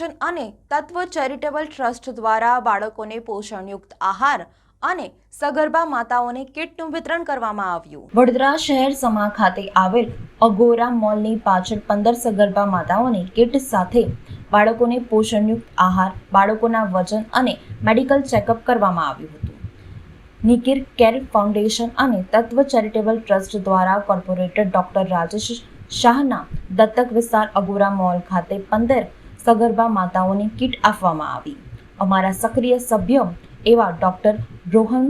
Foundation અને તત્વ charitable trust દ્વારા બાળકોને પોષણયુક્ત આહાર અને સગર્ભા માતાઓને કીટનું વિતરણ કરવામાં આવ્યું. વડોદરા શહેર સમા ખાતે આવેલ અગોરા મોલની પાછળ પંદર સગર્ભા માતાઓને કીટ સાથે બાળકોને પોષણયુક્ત આહાર, બાળકોના વજન અને મેડિકલ ચેકઅપ કરવામાં આવ્યું હતું. નિકિર કેર ફાઉન્ડેશન અને તત્વ ચેરિટેબલ ટ્રસ્ટ દ્વારા કોર્પોરેટર ડોક્ટર રાજેશ શાહના દત્તક વિસ્તાર અગોરા મોલ ખાતે પંદર સગર્ભા માતાઓને કીટ આપવામાં આવી. અમારા સક્રિય સભ્ય એવા doctor Rohan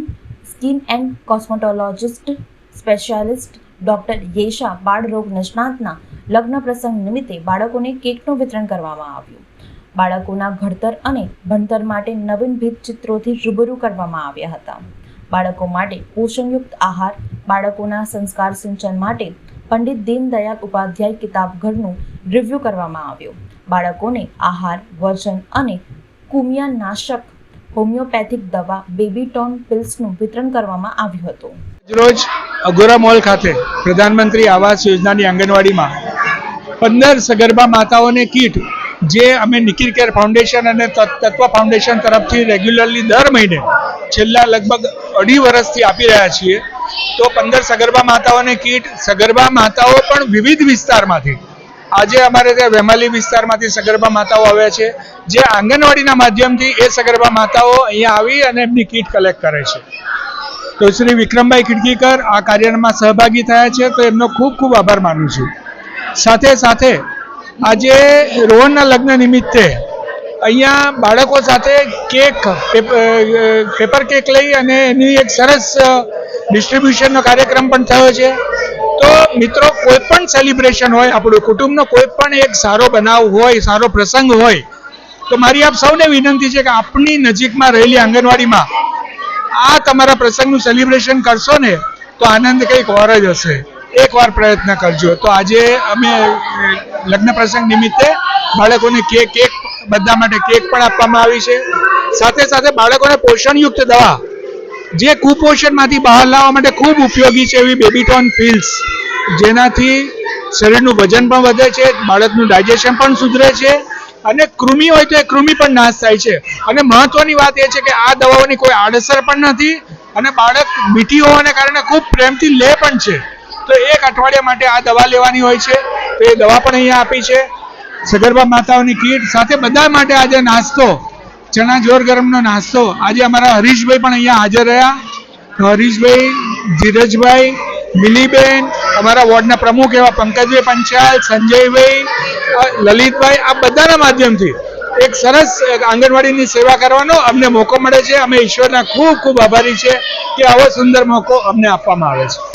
skin and cosmetologist specialist doctor Yesha બાળરોગ નિષ્ણાતના લગ્ન પ્રસંગ નિમિત્તે બાળકોને કેકનું વિતરણ કરવામાં આવ્યું. બાળકોના ઘડતર અને ભણતર માટે નવીન ભીતચિત્રોથી રૂબરૂ કરવામાં આવ્યા હતા. બાળકો માટે પોષણયુક્ત આહાર, બાળકોના સંસ્કાર સિંચન માટે પંડિત દીનદયાળ ઉપાધ્યાય કિતાબઘરનું રિવ્યૂ કરવામાં આવ્યું. બાળકોને આહાર વજન અને કુમિયા નાશક હોમિયોપેથિક દવા, બેબી ટોન પિલ્સનું વિતરણ કરવામાં આવ્યું હતું. રોજ અગોરા મોલ ખાતે પ્રધાનમંત્રી આવાસ યોજનાની આંગણવાડીમાં પંદર સગર્ભા માતાઓને કીટ, જે અમે નિકિર કેર ફાઉન્ડેશન અને તત- તત્વ ફાઉન્ડેશન તરફથી રેગ્યુલરલી દર મહિને છેલ્લા લગભગ અઢી વર્ષથી આપી રહ્યા છીએ, તો પંદર સગર્ભા માતાઓને કીટ, સગર્ભા માતાઓ પણ વિવિધ વિસ્તારમાંથી આજે અમારે ત્યાં વેમાલી વિસ્તારમાંથી સગર્ભા માતાઓ આવ્યા છે, જે આંગણવાડીના માધ્યમથી એ સગર્ભા માતાઓ અહીંયા આવી અને એમની કીટ કલેક્ટ કરે છે. તો શ્રી વિક્રમભાઈ ખીડકીકર આ કાર્યમાં સહભાગી થયા છે, તો એમનો ખૂબ ખૂબ આભાર માનું છું. સાથે સાથે આજે રોહનના લગ્ન નિમિત્તે અહીંયા બાળકો સાથે કેક પેપર કેક લઈ અને એની એક સરસ ડિસ્ટ્રીબ્યુશનનો કાર્યક્રમ પણ થયો છે. તો મિત્રો, કોઈ પણ સેલિબ્રેશન હોય, આપણું કુટુંબનો કોઈ પણ એક સારો બનાવ હોય, સારો પ્રસંગ હોય, તો મારી આપ સૌને વિનંતી છે કે આપની નજીકમાં રહેલી આંગણવાડીમાં આ તમારા પ્રસંગનું સેલિબ્રેશન કરશો ને, તો આનંદ કંઈક વાર જ હશે. એકવાર પ્રયત્ન કરજો. તો આજે અમે લગ્ન પ્રસંગ નિમિત્તે બાળકોને કેક કેક, બધા માટે કેક પણ આપવામાં આવી છે. સાથે સાથે બાળકોને પોષણયુક્ત દવા જે કુપોષણમાંથી બહાર લાવવા માટે ખૂબ ઉપયોગી છે એવી બેબીટોન પિલ્સ જેનાથી શરીરનું વજન પણ વધે છે, બાળકનું ડાયજેશન પણ સુધરે છે, અને કૃમિ હોય તો એ કૃમિ પણ નાશ થાય છે. અને મહત્વની વાત એ છે કે આ દવાઓની કોઈ આડઅસર પણ નથી, અને બાળક મીઠી હોવાને કારણે ખૂબ પ્રેમથી લે પણ છે. તો એક અઠવાડિયા માટે આ દવા લેવાની હોય છે. તો એ દવા પણ અહીંયા આપી છે. સગર્ભા માતાઓની કીટ સાથે બધા માટે આજે નાસ્તો. ચણા જોર ગરમનો નાસ્તો. આજે અમારા હરીશભાઈ પણ અહીંયા હાજર રહ્યા. હરીશભાઈ, ધીરજભાઈ, મિલીબેન, અમારા વોર્ડના પ્રમુખ એવા પંકજભાઈ પંચાલ, સંજયભાઈ લલિતભાઈ, આ બધાના માધ્યમથી એક સરસ આંગણવાડીની સેવા કરવાનો અમને મોકો મળે છે. અમે ઈશ્વરના ખૂબ ખૂબ આભારી છે કે આવો સુંદર મોકો અમને આપવામાં આવે છે.